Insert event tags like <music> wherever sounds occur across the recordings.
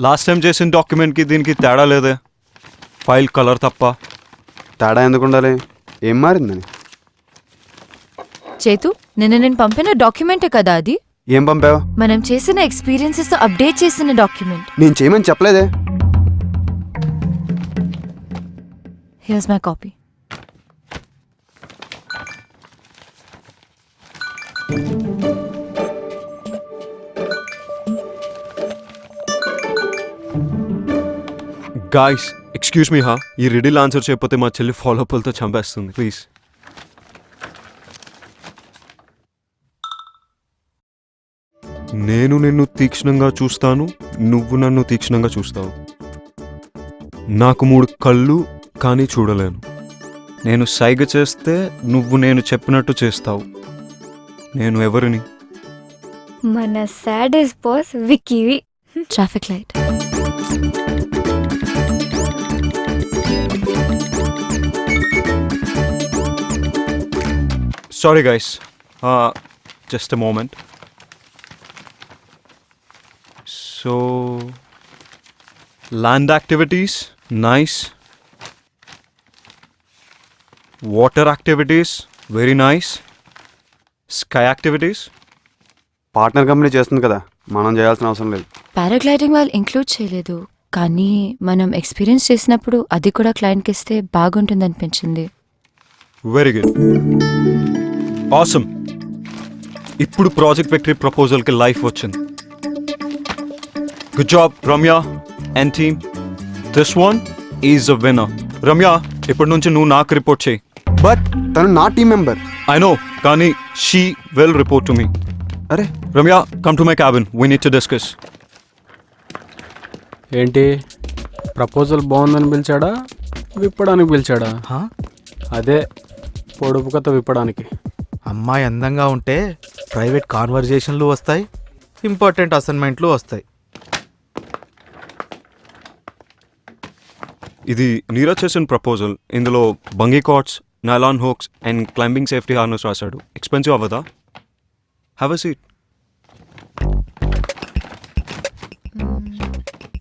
Last time చేసిన డాక్యుమెంట్కి దీనికి తేడా లేదే. ఫైల్ కలర్ తప్ప. తేడా ఎందుకు ఉండాలి? ఏం మారిందని? చేతు నిన్న నేను పంపిన డాక్యుమెంటే కదా అది? ఏం పంపావు? మనం చేసిన ఎక్స్పీరియన్సెస్తో అప్డేట్ చేసిన డాక్యుమెంట్ నేను చేయమని చెప్పలేదే. Here's my copy guys excuse me హా ఈ రిడిల్ ఆన్సర్ చేయకపోతే మా చెల్లి ఫాలో అప్లతో చంపేస్తుంది ప్లీజ్ నేను నిన్ను తీక్షణంగా చూస్తాను నువ్వు నన్ను తీక్షణంగా చూస్తావు. నాకు మూడు కళ్ళు కానీ చూడలేను. నేను సైగ చేస్తే నువ్వు నేను చెప్పినట్టు చేస్తావు. నేను ఎవరిని? మన saddest boss విక్కీవి traffic light Sorry, guys. Uh, just a moment. So, land activities, nice. Water activities, very nice. Sky activities, partner company చేస్తుంది కదా మనం చేయాల్సిన అవసరం లేదు పారాగ్లైడింగ్ వాళ్ళు ఇంక్లూడ్ చేయలేదు కానీ మనం ఎక్స్పీరియన్స్ చేసినప్పుడు అది కూడా క్లయింట్కి ఇస్తే బాగుంటుంది అనిపించింది very good. Awesome. ఇప్పుడు ప్రాజెక్ట్ విక్టరీ ప్రపోజల్కి లైఫ్ వచ్చింది. Good job Ramya and team this one is a winner Ramya ఇప్పటి నుంచి నువ్వు నాకు రిపోర్ట్ చేయి. బట్ తను నా టీం మెంబర్ ఐ నో కానీ she will report to me అరే. Ramya come to my cabin we need to discuss ఏంటి? ప్రపోజల్ బాగుందని పిలిచాడా? విప్పడానికి పిలిచాడా? హా? అదే పొడుపు కథ విప్పడానికి. అమ్మాయి అందంగా ఉంటే ప్రైవేట్ కాన్వర్జేషన్లు వస్తాయి ఇంపార్టెంట్ అసైన్మెంట్లు వస్తాయి. ఇది నీరజ్ చేసిన ప్రపోజల్. ఇందులో bungee cords nylon hooks and climbing safety harness రాశాడు. ఎక్స్పెన్సివ్ అవ్వదా? హ్యావ్ అ సీట్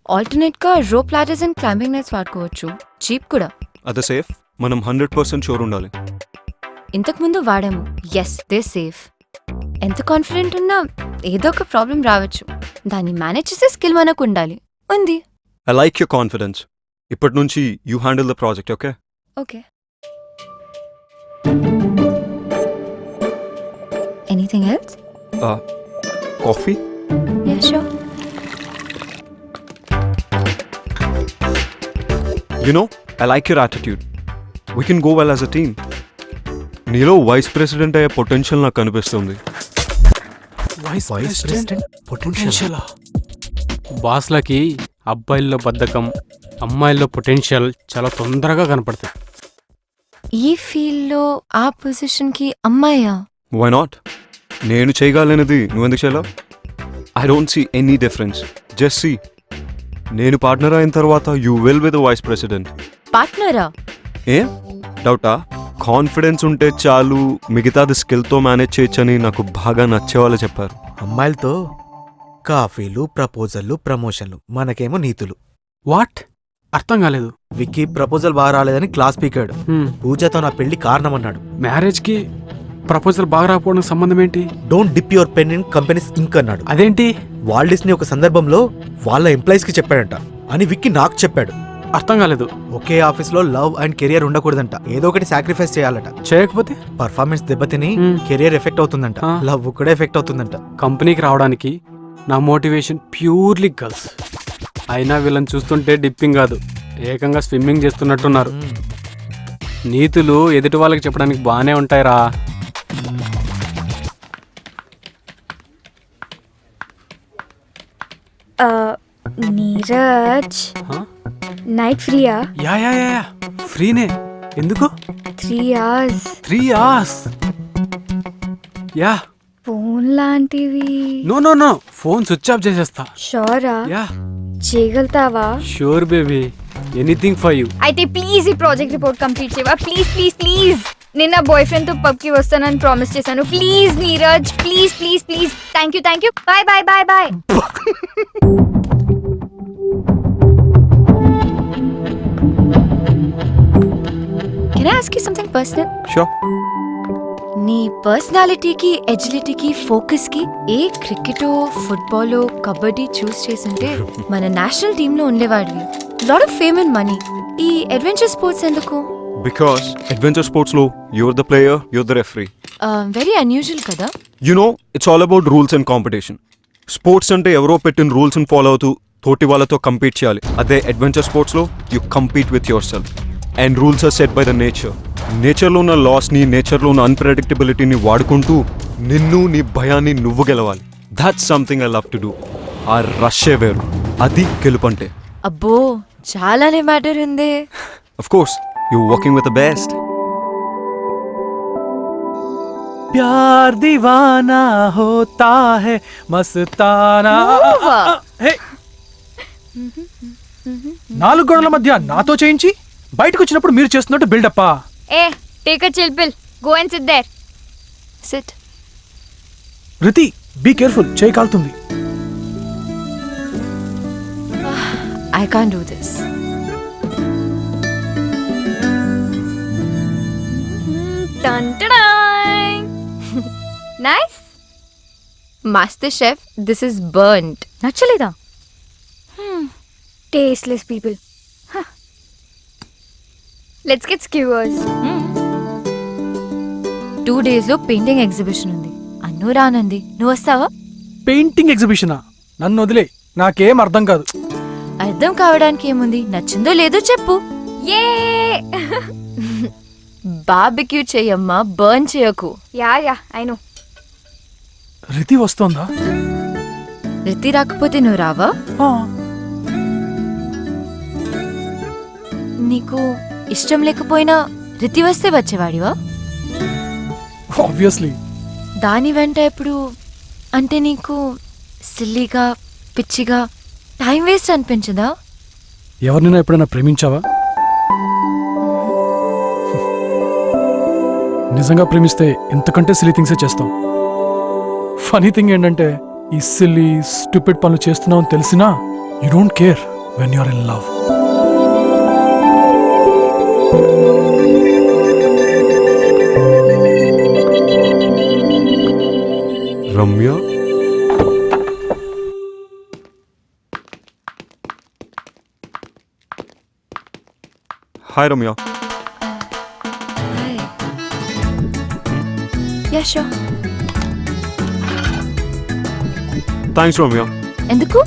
ఆల్టర్నేట్గా rope ladders and climbing nets వాడుకోవచ్చు. చీప్ కూడా. అదే సేఫ్. మనం హండ్రెడ్ పర్సెంట్ షూర్ ఉండాలి. ఇంతకు ముందు వాడాము. ఎస్ దే సేఫ్ ఎంత కాన్ఫిడెంట్ ఉన్నా ఏదో ఒక ప్రాబ్లం రావచ్చు. దాన్ని మేనేజ్ చేసే స్కిల్ మనకు ఉండాలి. ఉంది. ఐ లైక్ యూర్ కాన్ఫిడెన్స్ ఇప్పటి నుంచి you handle the project okay okay anything else coffee ya sure you know I like your attitude we can go well as a team నీలో vice president అయ్యే potential నాకు కనిపిస్తుంది vice vice president potential బాస్లకి అబ్బాయిల్లో బద్ధకం అమ్మాయిల్లో potential చాలా తొందరగా కనపడతాయి. ఈ ఫీల్డ్లో ఆ పొజిషన్కి అమ్మాయా? వై నాట్ నేను చేయగలనిది నువ్వెందుకు చేయలేవు? I don't see any difference just see నేను పార్ట్నర్ అయిన తర్వాత you will with vice president పార్ట్నరా ఏ? డౌటా కాన్ఫిడెన్స్ ఉంటే చాలు మిగతాది స్కిల్తో మేనేజ్ చేయొచ్చని నాకు బాగా నచ్చే వాళ్ళు చెప్పారు. అమ్మాయిలతో కాఫీలు ప్రపోజల్లు ప్రమోషన్లు మనకేమో నీతులు. వాట్? అర్థం కాలేదు. విక్కీ ప్రపోజల్ బాగా రాలేదని క్లాస్ పీకాడు. పూజతో నా పెళ్ళి కారణమన్నాడు. మ్యారేజ్కి ప్రపోజల్ బాగా రాకపోవడానికి సంబంధం ఏంటి don't dip your pen in companies ink అన్నాడు. అదేంటి? వాల్డిస్ని ఒక సందర్భంలో వాళ్ళ ఎంప్లాయీస్కి చెప్పాడంట. అని విక్కీ నాకు చెప్పాడు. అర్థం కాలేదు. ఒకే ఆఫీస్లో లవ్ అండ్ కెరియర్ ఉండకూడదంట. ఏదో ఒకటి సాక్రిఫైస్ చేయాలట. చేయకపోతే? పర్ఫార్మెన్స్ దెబ్బతిని. కెరియర్ ఎఫెక్ట్ అవుతుందంట. లవ్ కూడా ఎఫెక్ట్ అవుతుందంట. కంపెనీకి రావడానికి నా మోటివేషన్ ప్యూర్లీ గర్ల్స్. అయినా వీళ్ళని చూస్తుంటే డిప్పింగ్ కాదు. ఏకంగా స్విమ్మింగ్ చేస్తున్నట్టున్నారు. నీతులు ఎదుటి వాళ్ళకి చెప్పడానికి బాగానే ఉంటాయిరా. నీరజ్? హా? నైట్ ఫ్రీయా యా యా యా యా. ఫ్రీనే ఎందుకు? Three hours three hours yeah. Phone లాంటివి. No no no phone switch off చేసేస్తా. షోరా yeah. చేయగలుగుతావా? Sure baby anything for you అయితే ప్లీజ్ ఈ ప్రాజెక్ట్ రిపోర్ట్ కంప్లీట్ చేయవా? ప్లీజ్ ప్లీజ్ ప్లీజ్ నేను నా బాయ్ ఫ్రెండ్తో పబ్కి వస్తానని ప్రామిస్ చేశాను. Please Neeraj please please please thank you thank you bye bye bye bye ask you something personal so నీ పర్సనాలిటీకి ఎజిలిటీకి ఫోకస్కి ఏ క్రికెటో ఫుట్బాలో కబడ్డీ చూస్ చేస్తుంటే <laughs> మన నేషనల్ టీంలో ఉండేవాడివి. Lot of fame and money ఈ అడ్వెంచర్ స్పోర్ట్స్ ఎందుకు? బికాస్ అడ్వెంచర్ స్పోర్ట్స్లో you're the player you're the referee very unusual కదా? You know it's all about rules and competition sports అంటే ఎవరో పెట్టిన రూల్స్ని ఫాలో అవుతూ తోటి వాళ్ళతో కంపీట్ చేయాలి. అదే అడ్వెంచర్ స్పోర్ట్స్లో you compete with yourself And rules are set by the nature నేచర్లో ఉన్న లాస్ని నేచర్లో ఉన్న అన్ప్రెడిక్టబిలిటీని వాడుకుంటూ నిన్ను నీ భయాన్ని నువ్వు గెలవాలి that's something I love to do ఆ రష్యే వేరు అది గెలుపంటే అబ్బో చాలానే మ్యాటర్ ఉంది of course you working with the best प्यार दीवाना होता है मस्ताना హే! నాలుగు గోడల మధ్య నాతో చేయించి బయటకు వచ్చినప్పుడు మీరు చేస్తున్నట్టు బిల్డప్పా. Hey take a chill pill go and sit there sit Riti be careful చేయి కాలుతుంది. I can do this nice master chef this is burned నచ్చలేదా? Tasteless people let's get skewers two డేస్లో పెయింటింగ్ ఎగ్జిబిషన్ ఉంది. అన్ను రానంది. నువ్వు వస్తావా? Painting ఎగ్జిబిషనా నన్ను వదిలే. నాకేం అర్థం కాదు. అర్థం కావడానికి ఏముంది? నచ్చిందో లేదో చెప్పు. ఏ బార్బిక్యూ చెయ్యమ్మా బర్న్ చేయకు. Yeah yeah I know Riti వస్తోందా? Riti రాకపోతే నువ్వు రావా? నీకు ఇష్టం లేకపోయినా రితి వస్తే వచ్చేవాడివా ఆబ్వియస్లీ దాని వెంట ఎప్పుడు? అంటే నీకు సిల్లీగా పిచ్చిగా టైం వేస్ట్ అనిపించదా? ఎవరినైనా ఎప్పుడైనా ప్రేమించావా? నిజంగా ప్రేమిస్తే ఎంతకంటే సిలీ థింగ్సే చేస్తాం. ఫనీ థింగ్ ఏంటంటే ఈ సిల్లీ స్టూపిడ్ పనులు చేస్తున్నావు తెలిసినా you don't care when you're in love Ramya. Hi Ramya. Yeah thanks Ramya. ఎందుకు?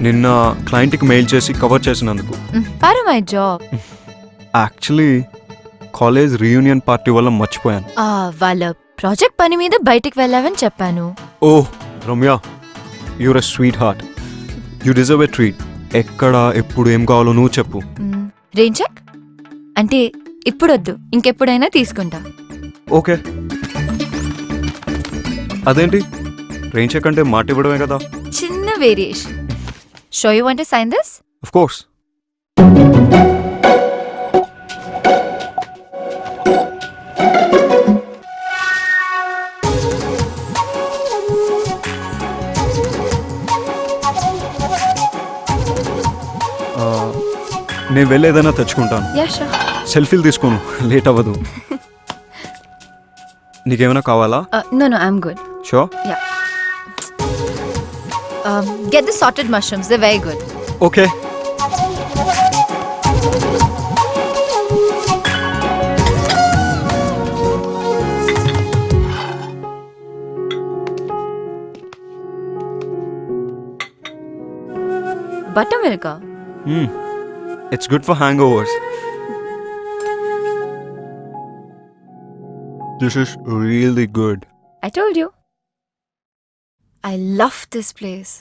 నిన్న క్లయింట్కి మెయిల్ చేసి కవర్ చేసినందుకు. పారు my job. <laughs> Actually college reunion party వల్ల మర్చిపోయాను. వాళ్ళ ప్రాజెక్ట్ పని మీద బయటికి వెళ్ళావని చెప్పాను. ఓ Ramya you're a sweetheart you deserve a treat ఎక్కడ ఎప్పుడు ఏం కావాలో నువ్వు చెప్పు. రెయిన్ చెక్ అంటే ఇప్పుడొద్దు ఇంకెప్పుడైనా తీసుకుంటా. ఓకే. అదేంటి? రెయిన్ చెక్ అంటే మాట ఇవ్వడమే కదా? చిన్న వేరియేషన్ షో యూ అంటే సైన్ దిస్ ఆఫ్ కోర్స్ నేను వెళ్ళి ఏదైనా తెచ్చుకుంటాను సెల్ఫీలు తీసుకోను. లేట్ అవ్వదు. నీకేమైనా కావాలా? No no I'm good so yeah get the sautéed mushrooms the very good okay buttermilk it's good for hangovers this is really good I told you I love this place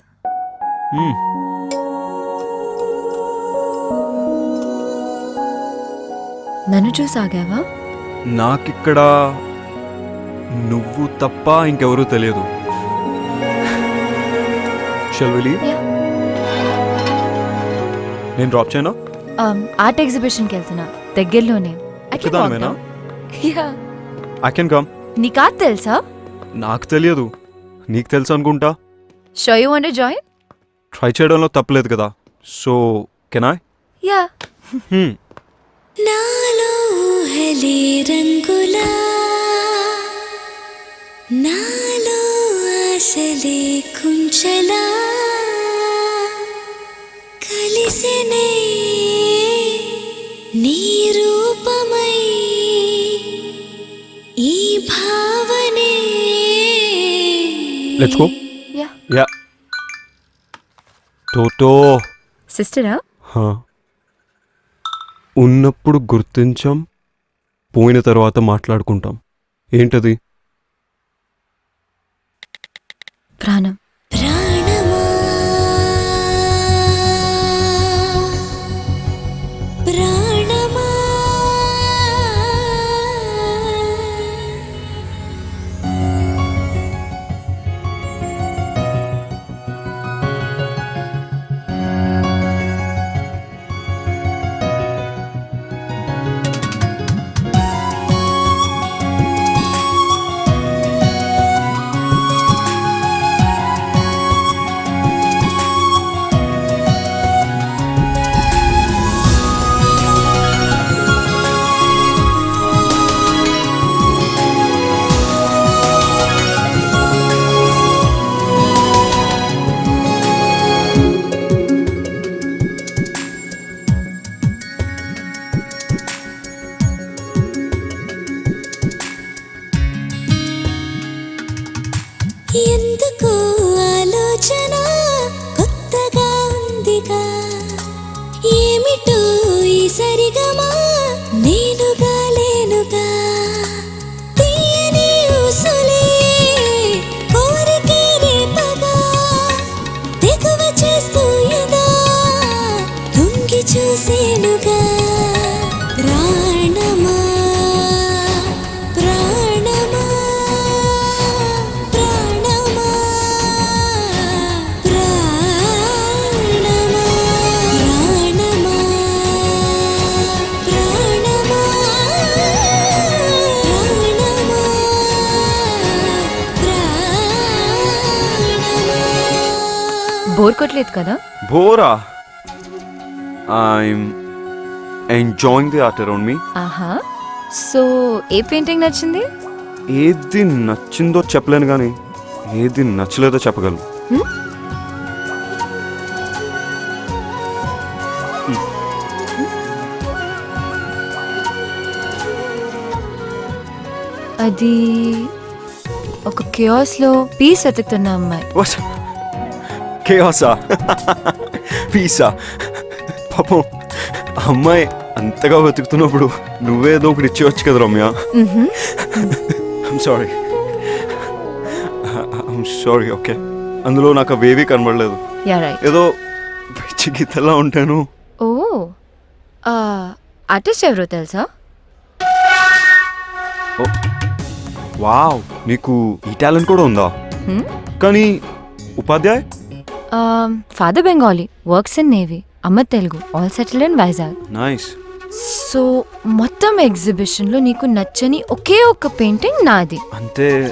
నన్ను చూసాగావా నాకిక్కడ నువ్వు తప్ప ఇంకెవరూ తెలియదు. షెల్విలి. నేను డ్రాప్ చేయనా? Art ఎగ్జిబిషన్కి వెళ్తున్నా దగ్గరలోనే. I can walk ఒక్కదానివేనా? down. Yeah. I can come నీకు ఆర్ట్ తెలుసా? నాకు తెలియదు. నీకు తెలుసు అనుకుంటా? So you want join try చేయడంలో తప్పలేదు కదా. సో కెనా యా Hmm. నాలో ఊహే ఆశలే రంగులా. నాలో ఆశలే కుంచలా. కలిసినే లెట్స్ గో యా యా టోటో సిస్టరా హా. ఉన్నప్పుడు గుర్తించాం పోయిన తర్వాత మాట్లాడుకుంటాం. ఏంటది? ప్రాణం. చూసేనుగా. ప్రాణమా ప్రాణమా ప్రాణమా ప్రాణమా ప్రాణమా ప్రాణమా ప్రాణమా బోర్ కొట్టలేదు కదా? Bora? I'm enjoying the art around me ఆహా. సో ఏ పెయింటింగ్ నచ్చింది? ఏది నచ్చిందో చెప్పలేను కానీ ఏది నచ్చలేదో చెప్పగలను? అది ఒక క్యూస్లో పీస్ వెతుకుతున్న అమ్మాయి. కేయాసా? <laughs> పీసా? పాపం అమ్మాయి అంతగా వెతుకుతున్నప్పుడు నువ్వేదో ఒకటి ఇచ్చేవచ్చు కదా రమ్య. సారీ సారీ ఓకే అందులో నాకు అవేవీ కనబడలేదు. ఏదో పిచ్చి గీతలా ఉంటాను. ఓ ఆర్టిస్ట్ ఎవరో తెలుసా? వావ్ నీకు ఈ టాలెంట్ కూడా ఉందా? హ్మ్? కానీ Upadhyay? Father Bengali works in navy అమ్మ Telugu. All settle in Vizag nice so మొత్తం ఎగ్జిబిషన్లో నీకు నచ్చని ఒకే ఒక్క పెయింటింగ్ నాది. అంటే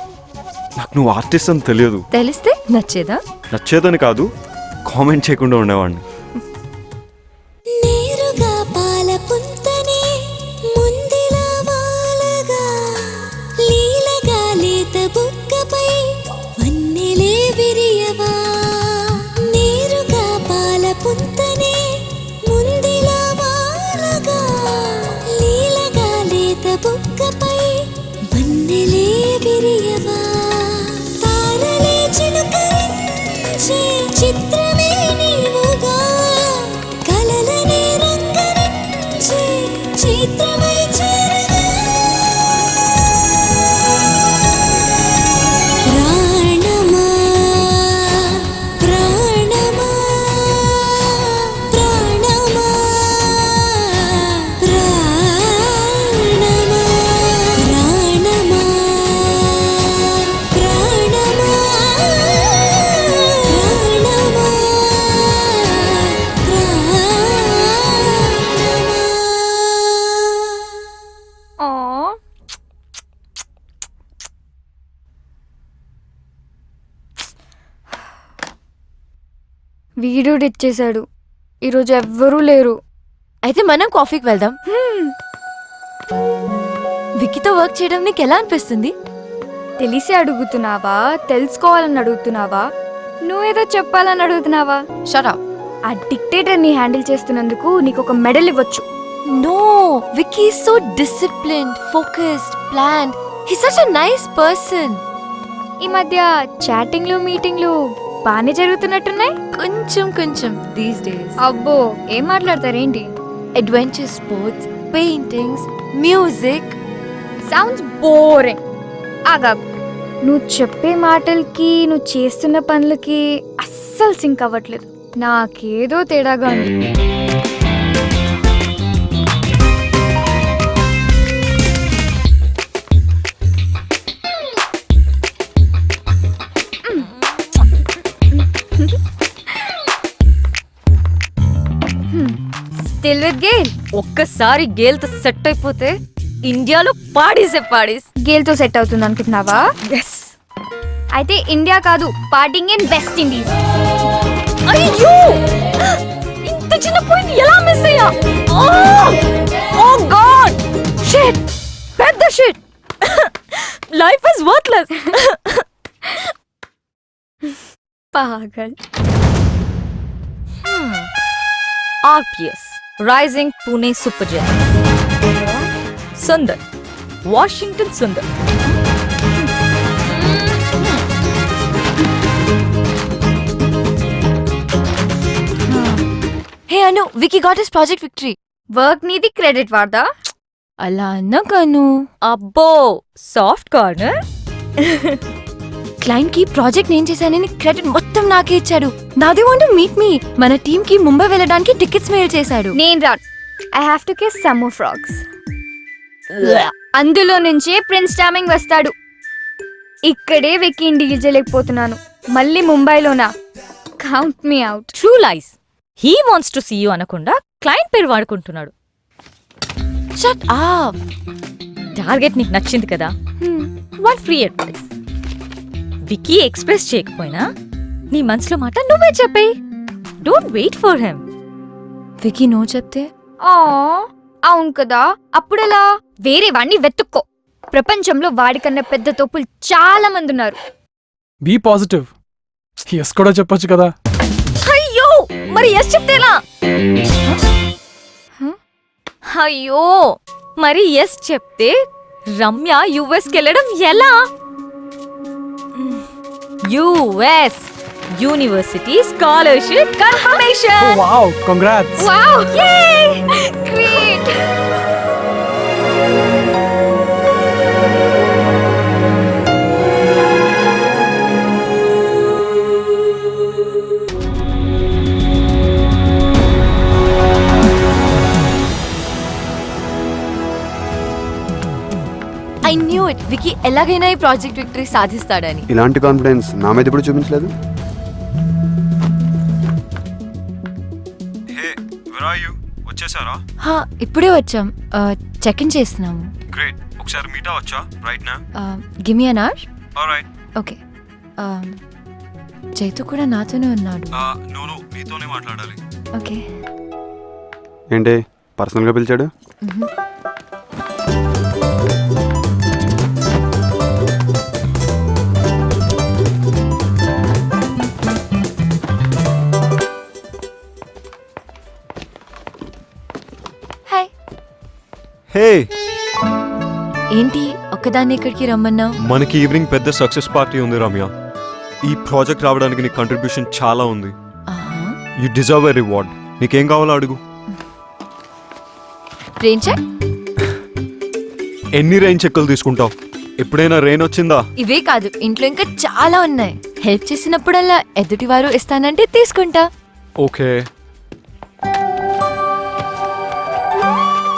నాకు నువ్వు ఆర్టిస్ట్ అని తెలియదు. తెలిస్తే నచ్చేదా? నచ్చేదని కాదు కామెంట్ చేయకుండా ఉండేవాడిని. వీడియోడు ఇచ్చేశాడు ఈరోజు ఎవ్వరూ లేరు. అయితే మనం కాఫీకి వెళ్దాం. వికీతో వర్క్ చేయడం నీకు ఎలా అనిపిస్తుంది? తెలిసి అడుగుతున్నావా? తెలుసుకోవాలని అడుగుతున్నావా? నువ్వేదో చెప్పాలని అడుగుతున్నావా? షరా ఆ డిక్టేటర్ని హ్యాండిల్ చేస్తున్నందుకు నీకు ఒక మెడల్ ఇవ్వచ్చు. No Vicky so disciplined focused planned he such a nice person ఈ మధ్య చాటింగ్లు మీటింగ్లు బాగానే జరుగుతున్నట్టున్నాయి. కొంచెం కొంచెం దీస్ డేస్ అబ్బో ఏం మాట్లాడతారేంటి? Adventure sports paintings music sounds boring ఆగాగు నువ్వు చెప్పే మాటలకి నువ్వు చేస్తున్న పనులకి అస్సలు సింక్ అవ్వట్లేదు. నాకేదో తేడాగా ఉంది. ఒక్కసారి గేల్తో సెట్ అయిపోతే ఇండియాలో పాడేసే పాడేస్. గేల్తో సెట్ అవుతుంది అనుకుంటున్నావా? ఎస్ అయితే ఇండియా కాదు పార్టింగ్ ఇన్ వెస్ట్ ఇండీస్ అయ్యో! ఇంత చిన్న పాయింట్ ఎలా మిస్ అయ్యా? ఓ గాడ్ షిట్ పెద్ద shit life is worthless Paagal. RPS rising Pune Supergiant Sundar Washington Sundar hey Anu Vicky got is project victory work నీది credit వాడదా అలా అన్నా కాను అబ్బో సాఫ్ట్ కార్నర్ క్లయింట్కి ప్రాజెక్ట్ నేను చేశానని క్రెడిట్ మొత్తం నాకే ఇచ్చాడు. నాదే వాంట్ మీట్ మీ మన టీమ్కి ముంబై వెళ్ళడానికి టికెట్స్ మెయిల్ చేశాడు. నేను రాను I have to kiss some of frogs అందులో నుంచే ప్రిన్స్ టామింగ్ వస్తాడు. ఇక్కడే వెక్కి డీల్ చేయలేకపోతున్నాను మళ్ళీ ముంబైలోనా? Count me out true lies he wants to see you అనకుండా క్లయింట్ పేరు వాడుకుంటున్నాడు. షట్ ఆ టార్గెట్ నీకు నచ్చింది కదా. One free advice Vicky express చేయకపోయినా నీ మనసులో మాట నువ్వే చెప్పేయి don't wait for him Vicky no చెప్తే? ఆ అవును కదా. అప్పుడెలా? వేరే వాణ్ణి వెతుక్కో. ప్రపంచంలో వాడికన్నా పెద్ద తోపులు చాలా మంది ఉన్నారు. బీ పాజిటివ్ ఎస్ కూడా చెప్పొచ్చు కదా. అయ్యో! మరి ఎస్ చెప్తేలా అయ్యో! మరి ఎస్ చెప్తే రమ్య యుఎస్కి వెళ్ళడం ఎలా? US University Scholarship Confirmation. Oh, wow, congrats. Wow, yay! Great. I knew it Vicky ఎలాగైనా ఈ ప్రాజెక్ట్ విక్టరీ సాధిస్తాడని. ఇలాంటి కాన్ఫిడెన్స్ నా మీద ఇప్పుడు చూపించలేదు? హే యు వచ్చేసారా? హా ఇప్పుడే వచ్చాం. చెక్ ఇన్ చేస్తున్నాము. గ్రేట్ ఒకసారి మీట్ అవ్వచ్చా రైట్ నా gimme an hour right okay Chaitu కూడా నాతోనే ఉన్నాడు. నోను నీతోనే మాట్లాడాలి. ఓకే ఏంటి పర్సనల్గా పిలిచాడు? హే! ఏంటి ఒక్కదాన్ని ఇక్కడికి రమ్మన్నావు? మనకి ఈవినింగ్ పెద్ద సక్సెస్ పార్టీ ఉంది రమ్య. ఈ ప్రాజెక్ట్ రావడానికి నీ కంట్రిబ్యూషన్ చాలా ఉంది. యు డిజర్వ్ ఎ రివార్డ్ నీకేం కావాలో అడుగు. రెయిన్ చెక్ ఎన్ని రైన్ చెక్కులు తీసుకుంటావు? ఎప్పుడైనా రెయిన్ వచ్చిందా? ఇవే కాదు ఇంట్లో ఇంకా చాలా ఉన్నాయి. హెల్ప్ చేసినప్పుడల్లా ఎదుటివారు ఇస్తానంటే తీసుకుంటా. ఓకే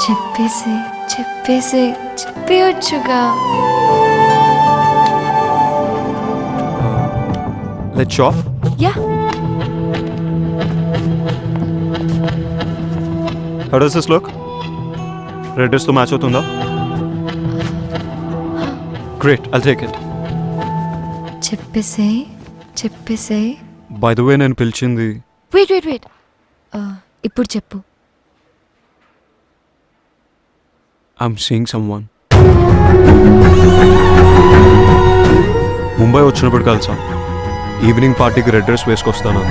చెప్పేసి చెప్పేసి చెప్పేయొచ్చుగా. Let shop yeah. How does this look red డ్రెస్తో match అవుతుందా? గ్రేట్ ఐల్ టేక్ ఇట్ చెప్పేసే చెప్పేసే. బై ద వే నేను పిలిచింది వెయిట్ వెయిట్ వెయిట్ ఇప్పుడు చెప్పు. I'm seeing someone Mumbai వచ్చినప్పుడు కలిసాం. ఈవినింగ్ పార్టీకి రెడ్ డ్రెస్ వేసుకొస్తాను.